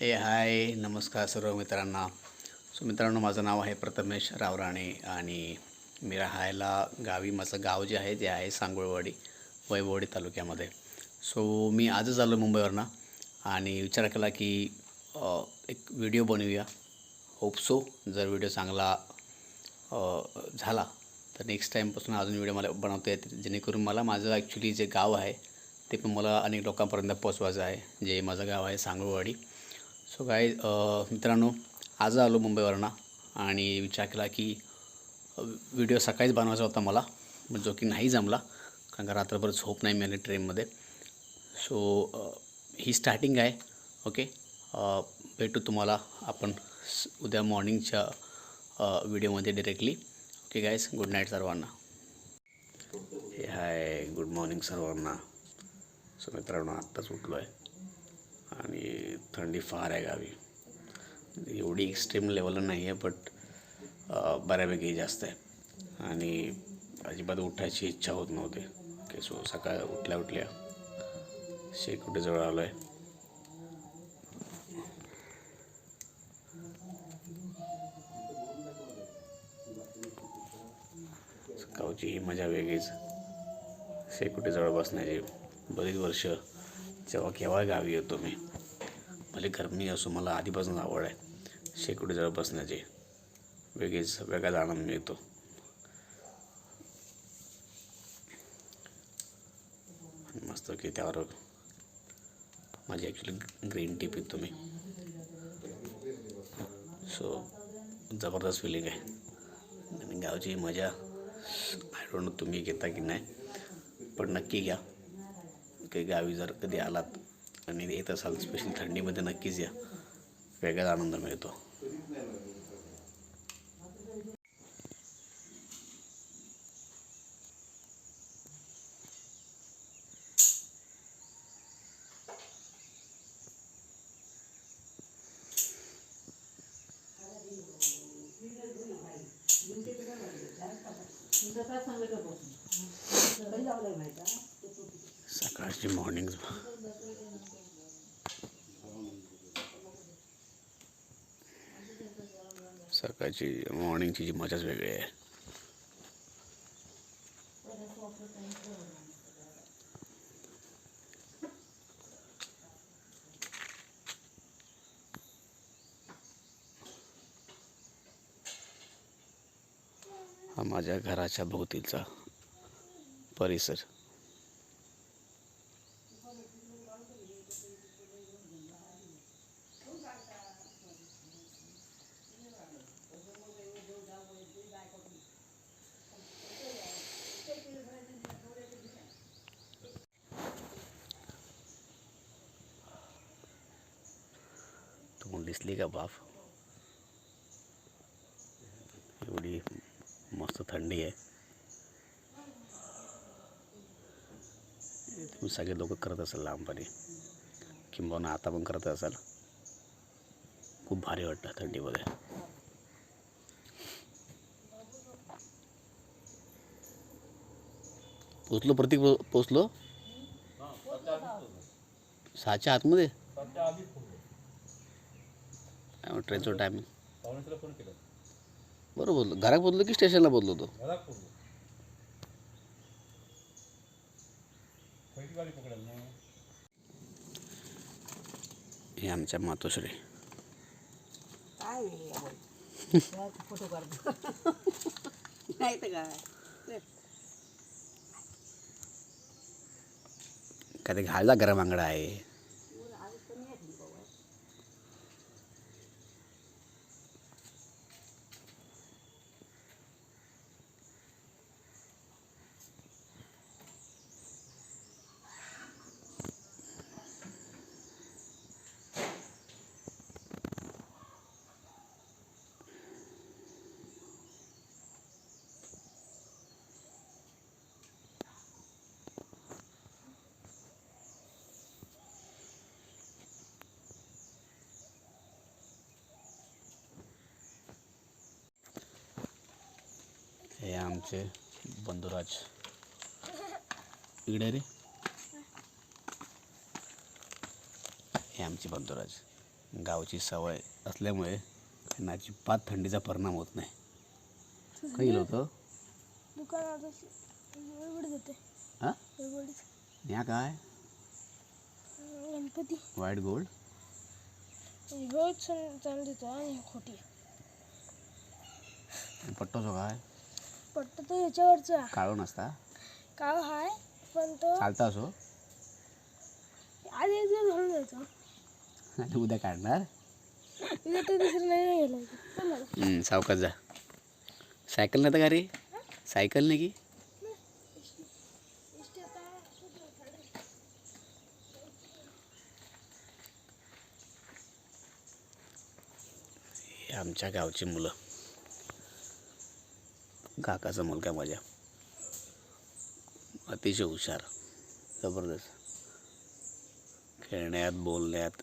ए हाय नमस्कार सर्व मित्रांना. सो मित्रांनो माझं नाव आहे प्रथमेश रावराणे आणि मी राहायला गावी माझं गाव जे आहे ते आहे सांगोळवाडी वैभववाडी तालुक्यामध्ये. सो मी आजच आलो मुंबईवरनं आणि विचार केला की एक व्हिडिओ बनवूया. होप सो जर व्हिडिओ चांगला झाला तर नेक्स्ट टाईमपासून अजून व्हिडिओ मला बनवता येतील. जेणेकरून मला माझं ॲक्च्युली जे गाव आहे ते पण मला अनेक लोकांपर्यंत पोचवायचं आहे. जे माझं गाव आहे सांगोळवाडी. सो काय uh, मित्रांनो आज आलो मुंबईवरनं आणि विचार केला की व्हिडिओ सकाळीच बनवायचा होता मला पण जो की नाही जमला कारण का रात्रभर झोप नाही मिळाली ट्रेनमध्ये सो ही स्टार्टिंग आहे ओके भेटू तुम्हाला आपण उद्या मॉर्निंगच्या व्हिडिओमध्ये directly okay guys good night सर्वांना. हे हाय गुड मॉर्निंग सर्वांना. सो मित्रांनो आत्ताच उठलो आहे आणि थंडी फार आहे गावी. एवढी एक्स्ट्रीम लेवलला नाही आहे बट बऱ्यापैकी जास्त आहे. आणि अजिबात उठायची इच्छा होत नव्हती. की सो सकाळ उठल्या उठल्या शेकोटीजवळ आलो आहे गावची ही मजा वेगळीच. शेकोटीजवळ बसण्याची बरीच वर्ष जेव्हा केव्हा गावी येतो मी भले गरमी असो मला आधीपासून आवड आहे. शेकडीजवळ बसण्याची. वेगळीच वेगळाच आनंद मिळतो. आणि मस्त की त्यावर माझी ॲक्च्युली ग्रीन टी पितो मी. सो जबरदस्त फिलिंग आहे. आणि गावची मजा आय डोंट नो तुम्ही घेता की नाही पण नक्की घ्या. काही गावी जर कधी आलात आणि येत असाल स्पेशल थंडीमध्ये नक्कीच या. वेगळाच आनंद मिळतो. सकाळची मॉर्निंग सकाळची मॉर्निंगची जी मजाच वेगळी आहे. हा माझ्या घराच्या भोवतीचा परिसर तुम्हाला दिसली का बाफ एवढी मस्त थंडी आहे. तुम्ही सगळे लोक करत असाल लहानपणी. किंबहुना आता पण करत असाल. खूप भारी वाटतं थंडीमध्ये पोचलो प्रतीक पोचलो? सहाच्या आतमध्ये? काय ट्रेनचं टायमिंग बरोबर बोललो. घरात बोललो की स्टेशनला बोललो ना हे आमच्या मातोश्री. काय ते घालला गरम आंगडा आहे हे आमचे बंधुराज. इकडे रे. हे आमचे बंधुराज. गावची सवय असल्यामुळे त्यांना अजिबात थंडीचा परिणाम होत नाही. काही होतं? देते. हां? काय? गणपती. White gold? रोज चांदीचा आणि खोटी. पट्टोचो काय? पट्ट तो ह्याच्यावरचा काळो नसता? काळ हाय पण तो चालता असो. आज एक दिवस घालून जायचं. आणि उद्या काढणार? उद्या ते दुसरं नाही गेलं हम्म, सावकाश जा. सायकल नाही तर का रे सायकल नाही की? हे आमच्या गावची मुलं. काकाचा मुलगा माझ्या अतिशय हुशार जबरदस्त खेळण्यात बोलण्यात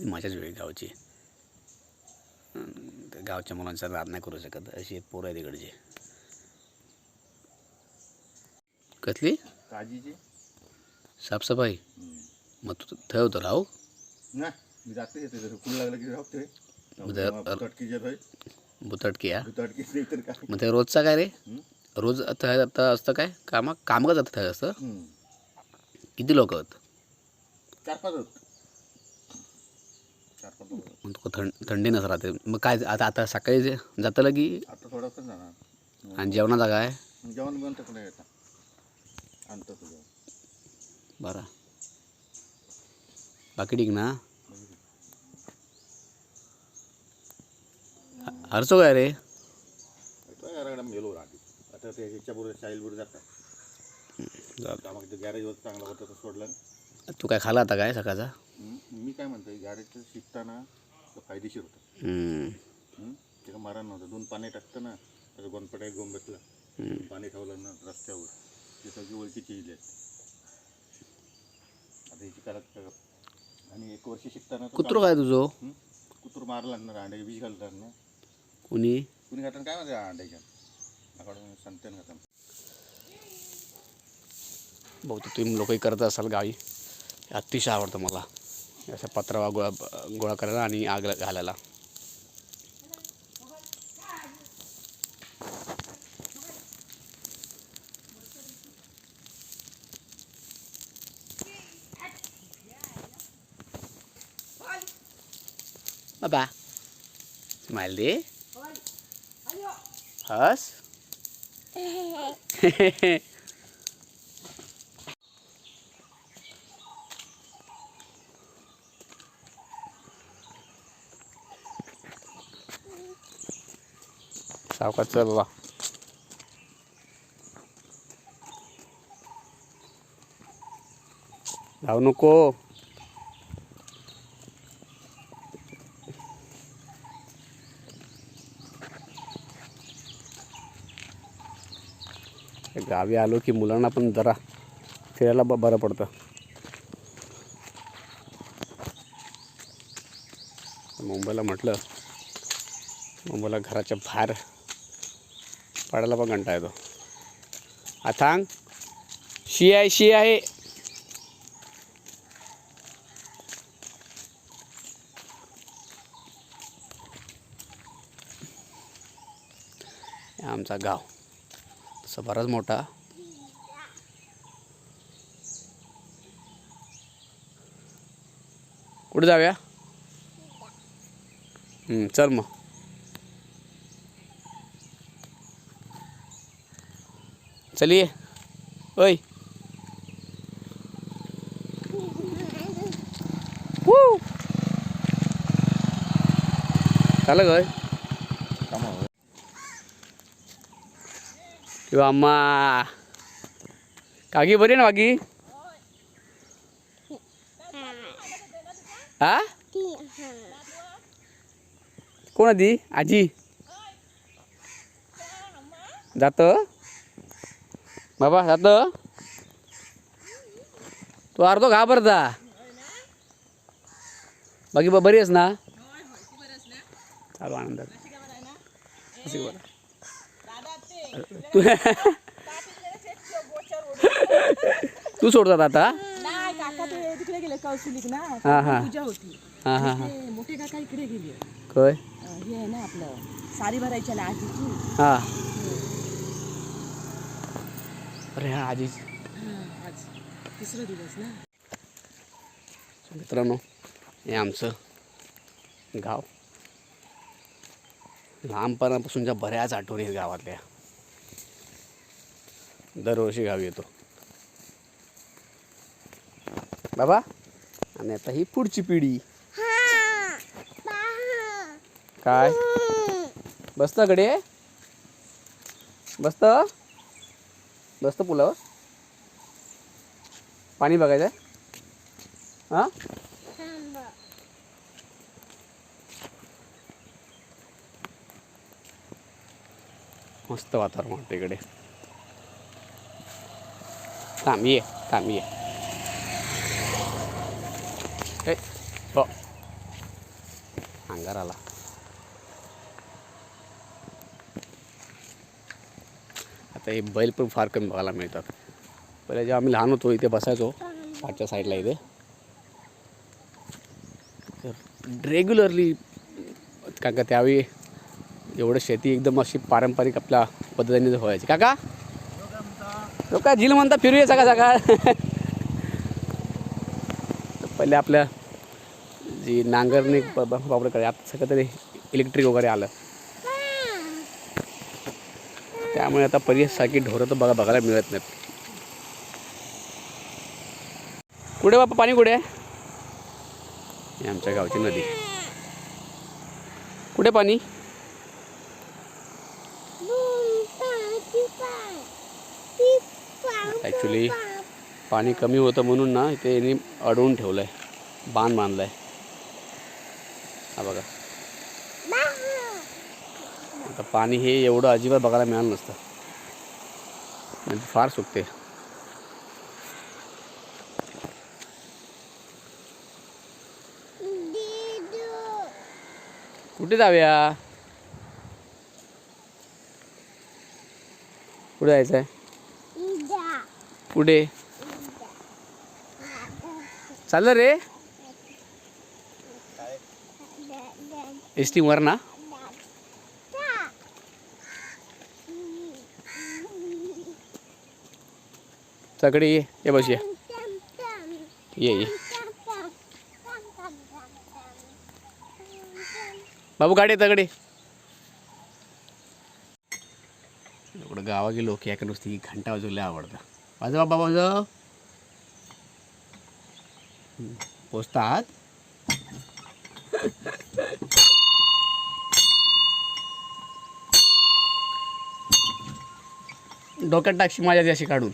माझ्याच वेळी गावची गावच्या मुलांचा राग नाही करू शकत अशी एक पोरं आहे तिकडची कसली काजीचे साफसफाई मग तू ठेवतो राहू ना मी जाते फुल लागलं की राहतोय बुतटकी नाही तर काय? मग ते रोजचा काय रे? हं? रोज आता आता असतं काय? कामा? काम का जातं थंय असतं? हम्म. किती लोक आहेत? चार पाच होत चार पाच होत. मग तो थंड थंडी नसं राहते. मग काय आता आता सकाळी जे जातं की? आता थोडासा जाणार. आणि जेवणाचा काय मग जेवण बिवण आणतो तुझं बरं. बाकी ठीक ना? ह- हरचो काय रे राहते आता ते ह्याच्या बरोबर चाईल बरोबर जातात जाऊ. मग ते गॅरेज होतं चांगला होतं तर सोडलं तू काय खाला आता काय सकाळचा? मी काय म्हणतोय गॅरेजचं शिकताना तो फायदेशीर होतं? त्याला मारण नव्हतं दोन पाणी टाकतं ना त्याचं गोनपट्या घेऊन बसलं. पाणी ठेवलं ना रस्त्यावर ते सगळी ओळखीची येईल आता ह्याची करत आणि एक वर्ष शिकताना कुत्रो काय तुझो? कुत्र मारला ना अंड्याचे बीज घालतात ना कुणी? कुणी घालतात काय म्हणते अंड्याच्या नाकडून सांगते ना घालतात बहुतेक तुम्ही लोकही करत असाल गावी. अतिशय आवडतं मला. असं पत्रावा गोळा गोळा करायला आणि आग घालायला. बाबा स्माइल दे. हस सावकाश चल बाबा जाऊ नको गावी आलो की मुलांना पण जरा फिरायला ब बरं पडतं. मुंबईला म्हटलं मुंबईला घराच्या बाहेर पडायला पण कंटा येतो. अथांग शी आहे शी आहे. आमचा गाव. असा बराच मोठा. कुठे जाऊया? चल मग. चलिए ओय. झालं गय अम्मा. काकी बरी आहे ना बाकी हा? कोण आधी आजी. जात? बाबा जात? तू अर्धो घाबरता बाकी बा बरी आहेस ना? चालू आनंद बरं तू तू सोडतात आता? नाही काका ते ते तिकडे गेले कौसुलिक ना. हा, हा. पूजा होती. हां हां हां. ते मोठे काका इकडे गेले. काय अं, हे आहे ना आपलं साडी भरायच्या ना आजीची. हां. अरे हा आजी हा, आज तिसरा दिवस ना. मित्रांनो हे आमचं गाव. लहानपणापासूनच्या बऱ्याच आठवणी आहेत गावातल्या. दरवर्षी गावी येतो. बाबा आणि आता ही पुढची पिढी. काय? बसतं कडे बसत? बसतं पुलावर? पाणी बघायचं हां? मस्त वातावरण वाटतं इकडे थांब ये ये आता हे बैल पण फार कमी बघायला मिळतात पहिले जेव्हा आम्ही लहान होतो इथे बसायचो पाठच्या साईडला इथे तर रेग्युलरली काका त्यावेळी एवढं शेती एकदम अशी पारंपरिक आपल्या पद्धतीने व्हायची काका? तो काय झील म्हणता फिरूया सकाळ सकाळ तर पहिले आपल्या जी नांगरणी ब- वापर आता सगळं तरी इलेक्ट्रिक वगैरे आलं. त्यामुळे आता परिसारखी ढोरं तर बघा बघायला मिळत नाहीत. कुठे बापा पाणी कुठे? आहे आमच्या गावची नदी. कुठे पाणी? ॲक्च्युली पाणी कमी होतं म्हणून ना इथे यांनी अडवून ठेवलं आहे बांध बांधला आहे हा बघा. आता पाणी हे एवढं अजिबात बघायला मिळालं नसतं. फार सुकते. कुठे जाऊया? कुठे जायचं आहे पुढे. चाललं रे? एस टी वर ना? सगळे ये ये बस ये. ये ये. बाबू गाडी तगडे. एवढं गावा गेलो की याकडे नुसती घंटा वाजवल्या आवडतं. माझं बाबा वाजव पोचतात डोक्यात टाकशी माझ्या अशी काढून.